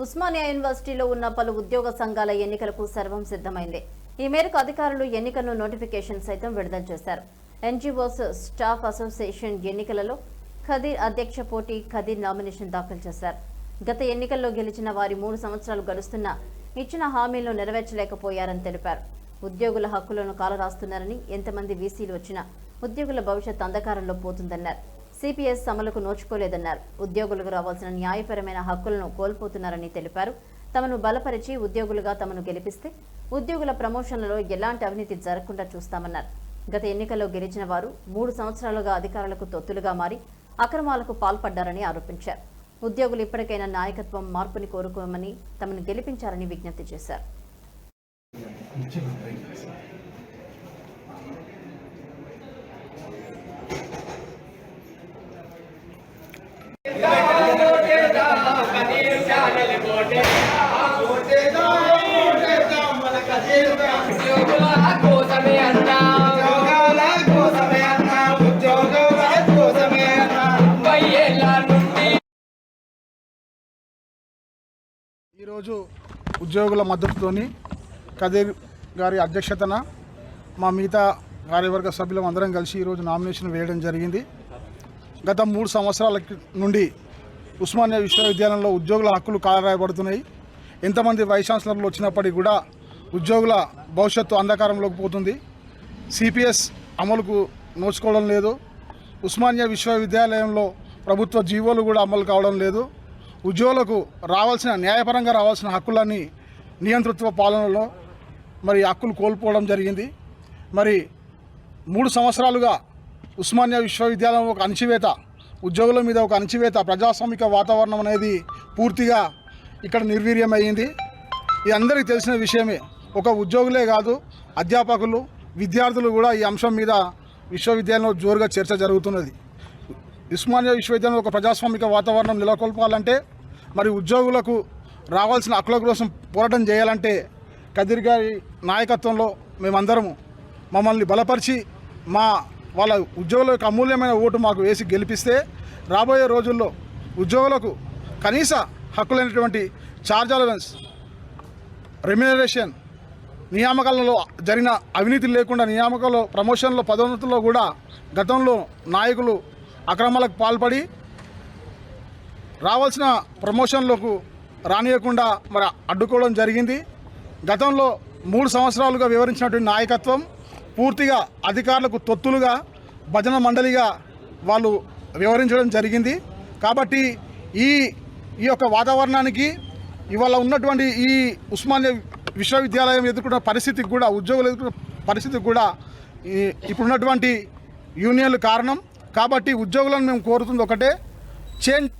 ఉస్మానియా యూనివర్సిటీలో ఉన్న పలు ఉద్యోగ సంఘాల ఎన్నికలకు సర్వం సిద్ధమైంది. ఈ మేరకు అధికారులు ఎన్నికలను నోటిఫికేషన్ సైతం విడుదల చేశారు. ఎన్జీఓస్ స్టాఫ్ అసోసియేషన్ ఎన్నికలలో ఖదీర్ అధ్యక్ష పోటీ ఖదీర్ నామినేషన్ దాఖలు చేశారు. గత ఎన్నికల్లో గెలిచిన వారి మూడు సంవత్సరాలు గడుస్తున్నా ఇచ్చిన హామీలను నెరవేర్చలేకపోయారని తెలిపారు. ఉద్యోగుల హక్కులను కాలరాస్తున్నారని ఎంతమంది వీసీలు వచ్చినా ఉద్యోగుల భవిష్యత్ అంధకారంలో పోతుందన్నారు. సిపిఎస్ అమలుకు నోచుకోలేదన్నారు. ఉద్యోగులకు రావాల్సిన న్యాయపరమైన హక్కులను కోల్పోతున్నారని తెలిపారు. తమను బలపరిచి ఉద్యోగులుగా తమను గెలిపిస్తే ఉద్యోగుల ప్రమోషన్లలో ఎలాంటి అవినీతి జరగకుండా చూస్తామన్నారు. గత ఎన్నికల్లో గెలిచిన వారు మూడు సంవత్సరాలుగా అధికారులకు తొత్తులుగా మారి అక్రమాలకు పాల్పడ్డారని ఆరోపించారు. ఉద్యోగులు ఇప్పటికైనా నాయకత్వం మార్పుని కోరుకోమని తమను గెలిపించారని విజ్ఞప్తి చేశారు. ఈరోజు ఉద్యోగుల మద్దతుతోని కదీర్ గారి అధ్యక్షతన మా మిగతా కార్యవర్గ సభ్యులం అందరం కలిసి ఈరోజు నామినేషన్ వేయడం జరిగింది. గత మూడు సంవత్సరాల నుండి ఉస్మానియా విశ్వవిద్యాలయంలో ఉద్యోగుల హక్కులు కాలరాయబడుతున్నాయి ఎంతమంది వైస్ ఛాన్సలర్లు వచ్చినప్పటికీ కూడా ఉద్యోగుల భవిష్యత్తు అంధకారంలోకి పోతుంది. సిపిఎస్ అమలుకు నోచుకోవడం లేదు. ఉస్మానియా విశ్వవిద్యాలయంలో ప్రభుత్వ జీవోలు కూడా అమలు కావడం లేదు. ఉద్యోగులకు రావాల్సిన న్యాయపరంగా రావాల్సిన హక్కులన్నీ నియంతృత్వ పాలనలో మరి హక్కులు కోల్పోవడం జరిగింది. మరి మూడు సంవత్సరాలుగా ఉస్మానియా విశ్వవిద్యాలయం ఒక అణచివేత ఉద్యోగుల మీద ఒక అణచివేత ప్రజాస్వామిక వాతావరణం అనేది పూర్తిగా ఇక్కడ నిర్వీర్యమైంది ఇది అందరికీ తెలిసిన విషయమే ఒక ఉద్యోగులే కాదు అధ్యాపకులు విద్యార్థులు కూడా ఈ అంశం మీద విశ్వవిద్యాలయంలో జోరుగా చర్చ జరుగుతున్నది. ఉస్మానియా విశ్వవిద్యాలయం ఒక ప్రజాస్వామిక వాతావరణం నెలకొల్పాలంటే మరి ఉద్యోగులకు రావాల్సిన హక్కుల కోసం పోరాటం చేయాలంటే కదిర్ గారి నాయకత్వంలో మేమందరము మమ్మల్ని బలపరిచి మా వాళ్ళ ఉద్యోగుల యొక్క అమూల్యమైన ఓటు మాకు వేసి గెలిపిస్తే రాబోయే రోజుల్లో ఉద్యోగులకు కనీస హక్కులైనటువంటి చార్జ్ అలవెన్స్ రెమ్యునరేషన్ నియామకాలలో జరిగిన అవినీతి లేకుండా నియామకాల్లో ప్రమోషన్లో పదోన్నతుల్లో కూడా గతంలో నాయకులు అక్రమాలకు పాల్పడి రావాల్సిన ప్రమోషన్లకు రానియకుండా మరి అడ్డుకోవడం జరిగింది. గతంలో మూడు సంవత్సరాలుగా వివరించినటువంటి నాయకత్వం పూర్తిగా అధికారులకు తొత్తులుగా భజన మండలిగా వాళ్ళు వివరించడం జరిగింది. కాబట్టి ఈ ఈ యొక్క వాతావరణానికి ఇవాళ ఉన్నటువంటి ఈ ఉస్మానియా విశ్వవిద్యాలయం ఎదుర్కొన్న పరిస్థితికి కూడా ఉద్యోగులు ఎదుర్కొన్న పరిస్థితికి కూడా ఇప్పుడున్నటువంటి యూనియన్లు కారణం. కాబట్టి ఉద్యోగులను మేము కోరుతుంది ఒకటే చేంజ్